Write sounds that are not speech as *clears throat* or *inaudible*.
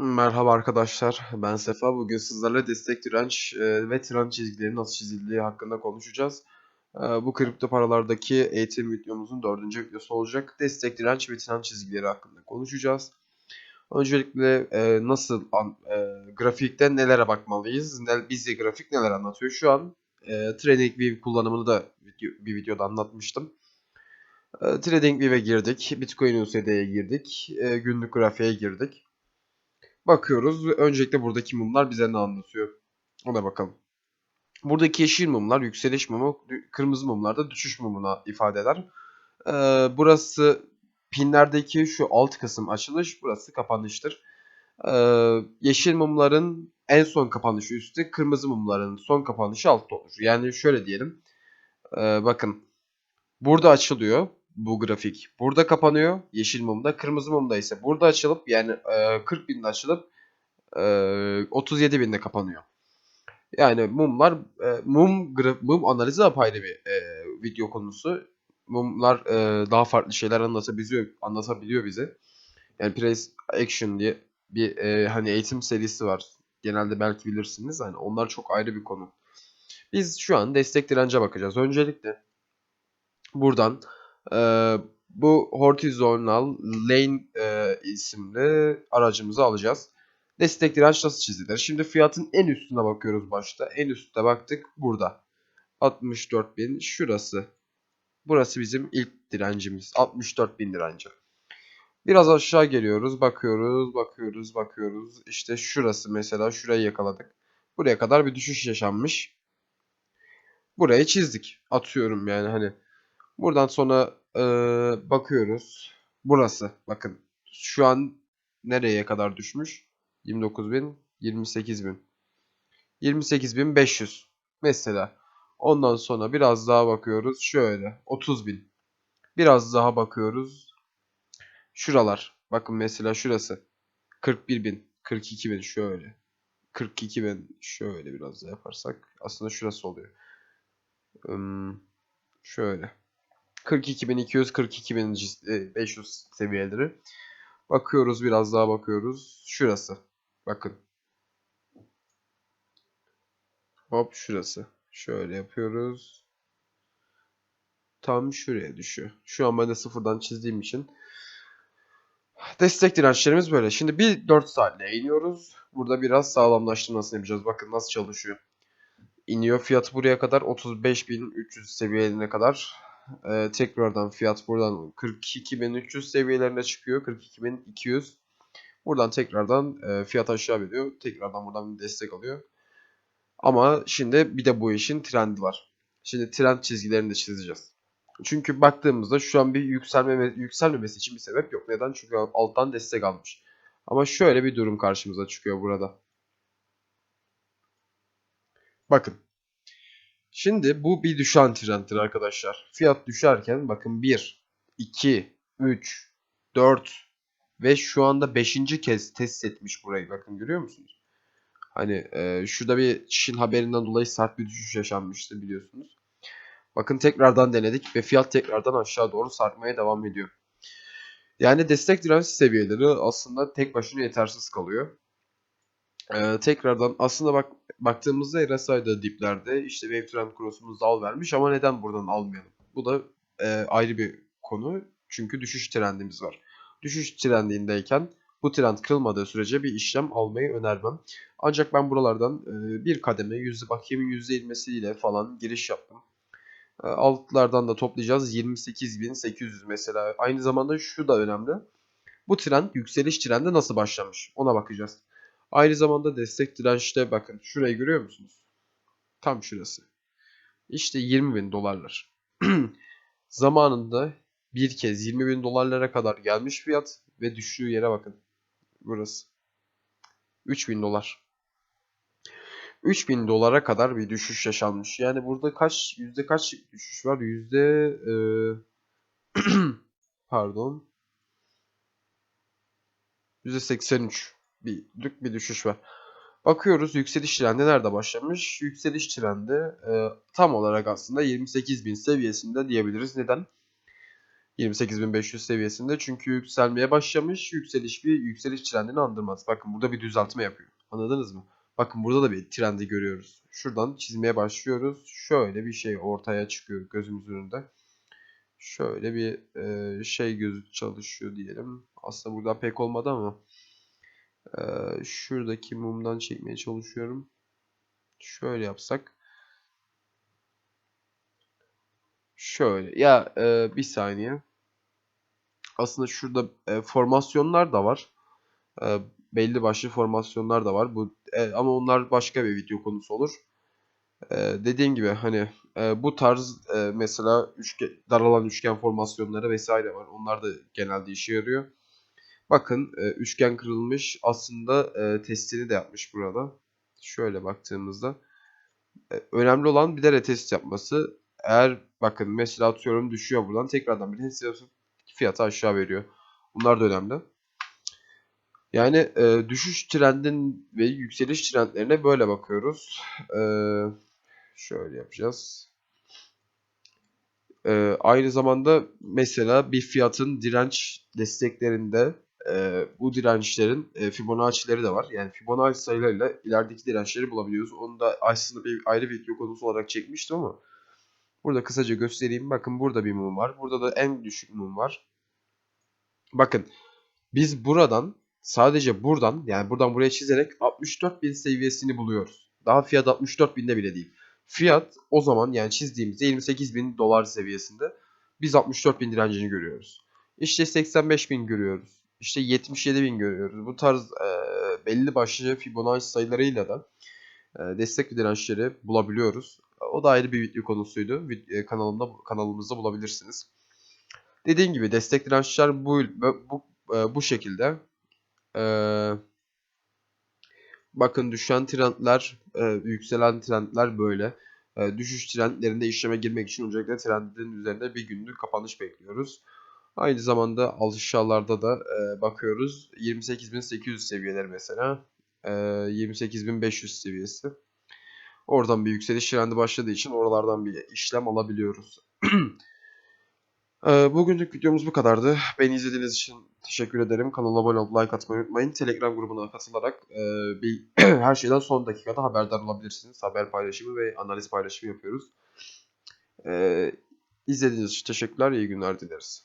Merhaba arkadaşlar, ben Sefa. Bugün sizlerle destek direnç e, ve trend çizgileri nasıl çizildiği hakkında konuşacağız. E, Bu kripto paralardaki eğitim videomuzun dördüncü videosu olacak. Destek direnç ve trend çizgileri hakkında konuşacağız. Öncelikle e, nasıl grafikte nelere bakmalıyız? Bize grafik neler anlatıyor? Şu an e, TradingView kullanımını da bir videoda anlatmıştım. TradingView'e girdik, Bitcoin USD'ye girdik, günlük grafiğe girdik. Bakıyoruz. Öncelikle buradaki mumlar bize ne anlatıyor? Ona bakalım. Buradaki yeşil mumlar yükseliş mumu, kırmızı mumlar da düşüş mumuna ifade eder. Ee, burası pinlerdeki şu alt kısım açılış, burası kapanıştır. Ee, yeşil mumların en son kapanışı üstte, kırmızı mumların son kapanışı altta olur. Yani şöyle diyelim. Ee, bakın burada açılıyor bu grafik. Burada kapanıyor yeşil mumda. Kırmızı mumda ise burada açılıp yani e, 40 binde açılıp e, 37 binde kapanıyor. Yani mumlar e, mum graf, mum analizi apayrı bir e, video konusu. Mumlar e, daha farklı şeyler anlatabiliyor anlatabiliyor bize. Yani Price Action diye bir e, hani eğitim serisi var. Genelde belki bilirsiniz. Hani onlar çok ayrı bir konu. Biz şu an destek dirence bakacağız. Öncelikle buradan e, bu horizontal lane e, isimli aracımızı alacağız. Destek direnç nasıl çizilir? Şimdi fiyatın en üstüne bakıyoruz başta. En üstte baktık burada. 64.000 şurası. Burası bizim ilk direncimiz. 64.000 direnci. Biraz aşağı geliyoruz. Bakıyoruz, bakıyoruz, bakıyoruz. İşte şurası mesela. Şurayı yakaladık. Buraya kadar bir düşüş yaşanmış. Burayı çizdik. Atıyorum yani hani. Buradan sonra e, bakıyoruz. Burası. Bakın. Şu an nereye kadar düşmüş? 29.000, 28.000. 28.500 mesela. Ondan sonra biraz daha bakıyoruz. Şöyle 30.000. Biraz daha bakıyoruz. Şuralar. Bakın mesela şurası. 41.000, 42.000 şöyle. 42.000 şöyle biraz daha yaparsak. Aslında şurası oluyor. Şöyle. 42.200, 42.500 seviyeleri. Bakıyoruz biraz daha bakıyoruz. Şurası. Bakın. Hop şurası. Şöyle yapıyoruz. Tam şuraya düşüyor. Şu an ben de sıfırdan çizdiğim için. Destek dirençlerimiz böyle. Şimdi bir 4 saatle iniyoruz. Burada biraz sağlamlaştırmasını yapacağız. Bakın nasıl çalışıyor. İniyor fiyat buraya kadar 35.300 seviyelerine kadar. Ee, tekrardan fiyat buradan 42.300 seviyelerine çıkıyor. 42.200. Buradan tekrardan e, fiyat aşağı veriyor. Tekrardan buradan bir destek alıyor. Ama şimdi bir de bu işin trendi var. Şimdi trend çizgilerini de çizeceğiz. Çünkü baktığımızda şu an bir yükselme yükselmemesi için bir sebep yok. Neden? Çünkü alttan destek almış. Ama şöyle bir durum karşımıza çıkıyor burada. Bakın. Şimdi bu bir düşen trenddir arkadaşlar. Fiyat düşerken bakın 1, 2, 3, 4 ve şu anda 5. kez test etmiş burayı. Bakın görüyor musunuz? Hani e, şurada bir Çin haberinden dolayı sert bir düşüş yaşanmıştı biliyorsunuz. Bakın tekrardan denedik ve fiyat tekrardan aşağı doğru sarkmaya devam ediyor. Yani destek direnç seviyeleri aslında tek başına yetersiz kalıyor. Ee, tekrardan aslında bak baktığımızda RSI'da diplerde işte Wave Trend Cross'umuz al vermiş ama neden buradan almayalım? Bu da e, ayrı bir konu. Çünkü düşüş trendimiz var. Düşüş trendindeyken bu trend kırılmadığı sürece bir işlem almayı önermem. Ancak ben buralardan e, bir kademe yüzde yüzde ilmesiyle falan giriş yaptım. E, altlardan da toplayacağız 28.800 mesela. Aynı zamanda şu da önemli. Bu trend yükseliş trendi nasıl başlamış ona bakacağız. Aynı zamanda destek dirençte bakın şurayı görüyor musunuz? Tam şurası. İşte 20 bin dolarlar. *clears throat* Zamanında bir kez 20 bin dolarlara kadar gelmiş fiyat ve düştüğü yere bakın. Burası. 3 bin dolar. 3 bin dolara kadar bir düşüş yaşanmış. Yani burada kaç yüzde kaç düşüş var? Yüzde e, *clears throat* pardon. Yüzde 83 bir, bir düşüş var. Bakıyoruz yükseliş trendi nerede başlamış? Yükseliş trendi e, tam olarak aslında 28.000 seviyesinde diyebiliriz. Neden? 28.500 seviyesinde. Çünkü yükselmeye başlamış. Yükseliş bir yükseliş trendini andırmaz. Bakın burada bir düzeltme yapıyor. Anladınız mı? Bakın burada da bir trendi görüyoruz. Şuradan çizmeye başlıyoruz. Şöyle bir şey ortaya çıkıyor gözümüzün önünde. Şöyle bir e, şey gözü çalışıyor diyelim. Aslında burada pek olmadı ama e, şuradaki mumdan çekmeye çalışıyorum. Şöyle yapsak. Şöyle ya e, bir saniye. Aslında şurada e, formasyonlar da var. E, belli başlı formasyonlar da var. Bu e, ama onlar başka bir video konusu olur. E, dediğim gibi hani e, bu tarz e, mesela üçgen, daralan üçgen formasyonları vesaire var. Onlar da genelde işe yarıyor. Bakın e, üçgen kırılmış. Aslında e, testini de yapmış burada. Şöyle baktığımızda. E, önemli olan bir de retest yapması. Eğer bakın mesela atıyorum düşüyor buradan tekrardan bir retest yapıp fiyatı aşağı veriyor. Bunlar da önemli. Yani e, düşüş trendin ve yükseliş trendlerine böyle bakıyoruz. E, şöyle yapacağız. E, aynı zamanda mesela bir fiyatın direnç desteklerinde e, bu dirençlerin e, Fibonacci'leri de var. Yani Fibonacci sayılarıyla ilerideki dirençleri bulabiliyoruz. Onu da aslında bir ayrı video konusu olarak çekmiştim ama burada kısaca göstereyim. Bakın burada bir mum var. Burada da en düşük mum var. Bakın biz buradan sadece buradan yani buradan buraya çizerek 64.000 seviyesini buluyoruz. Daha fiyat 64.000'de bile değil. Fiyat o zaman yani çizdiğimizde 28.000 dolar seviyesinde biz 64.000 direncini görüyoruz. İşte 85.000 görüyoruz. İşte 77.000 görüyoruz. Bu tarz e, belli başlı Fibonacci sayılarıyla da e, destek dirençleri bulabiliyoruz. O da ayrı bir video konusuydu. E, kanalımda kanalımızda bulabilirsiniz. Dediğim gibi destek dirençler bu bu e, bu şekilde. E, bakın düşen trendler, e, yükselen trendler böyle. E, düşüş trendlerinde işleme girmek için öncelikle trendin üzerinde bir günlük kapanış bekliyoruz. Aynı zamanda aşağılarda da e, bakıyoruz. 28.800 seviyeleri mesela. E, 28.500 seviyesi. Oradan bir yükseliş trendi başladığı için oralardan bir işlem alabiliyoruz. Ee, *clears throat* Bugünlük videomuz bu kadardı. Beni izlediğiniz için teşekkür ederim. Kanala abone olup like atmayı unutmayın. Telegram grubuna katılarak e, bir *clears throat* her şeyden son dakikada haberdar olabilirsiniz. Haber paylaşımı ve analiz paylaşımı yapıyoruz. Ee, izlediğiniz için teşekkürler. İyi günler dileriz.